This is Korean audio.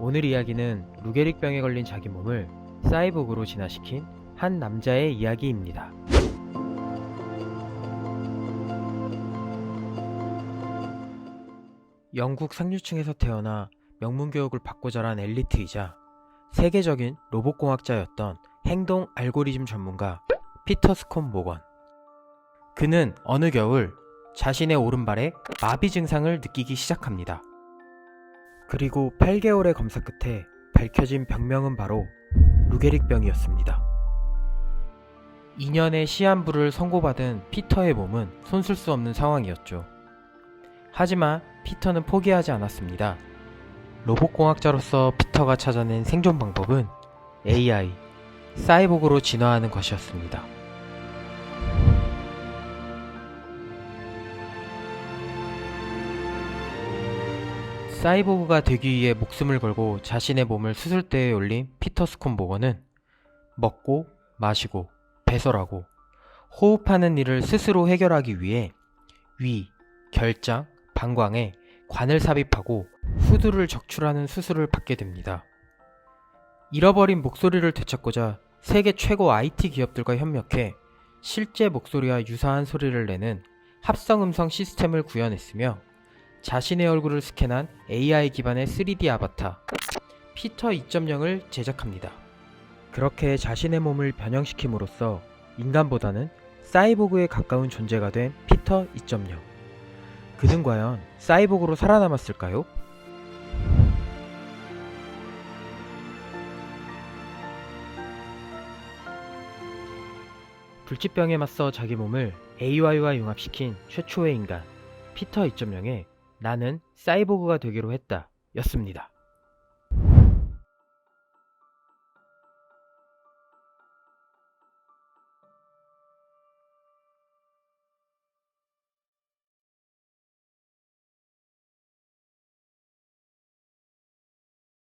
오늘 이야기는 루게릭병에 걸린 자기 몸을 사이보그로 진화시킨 한 남자의 이야기입니다. 영국 상류층에서 태어나 명문 교육을 받고 자란 엘리트이자 세계적인 로봇공학자였던 행동 알고리즘 전문가 피터 스콘 모건. 그는 어느 겨울 자신의 오른발에 마비 증상을 느끼기 시작합니다. 그리고 8개월의 검사 끝에 밝혀진 병명은 바로 루게릭병이었습니다. 2년의 시한부를 선고받은 피터의 몸은 손쓸 수 없는 상황이었죠. 하지만 피터는 포기하지 않았습니다. 로봇공학자로서 피터가 찾아낸 생존 방법은 AI, 사이보그로 진화하는 것이었습니다. 사이보그가 되기 위해 목숨을 걸고 자신의 몸을 수술대에 올린 피터 스콘보거는 먹고 마시고 배설하고 호흡하는 일을 스스로 해결하기 위해 위, 결장, 방광에 관을 삽입하고 후두를 적출하는 수술을 받게 됩니다. 잃어버린 목소리를 되찾고자 세계 최고 IT 기업들과 협력해 실제 목소리와 유사한 소리를 내는 합성 음성 시스템을 구현했으며 자신의 얼굴을 스캔한 AI 기반의 3D 아바타 피터 2.0을 제작합니다. 그렇게 자신의 몸을 변형시킴으로써 인간보다는 사이보그에 가까운 존재가 된 피터 2.0. 그는 과연 사이보그로 살아남았을까요? 불치병에 맞서 자기 몸을 AI와 융합시킨 최초의 인간 피터 2.0의 나는 사이보그가 되기로 했다 였습니다.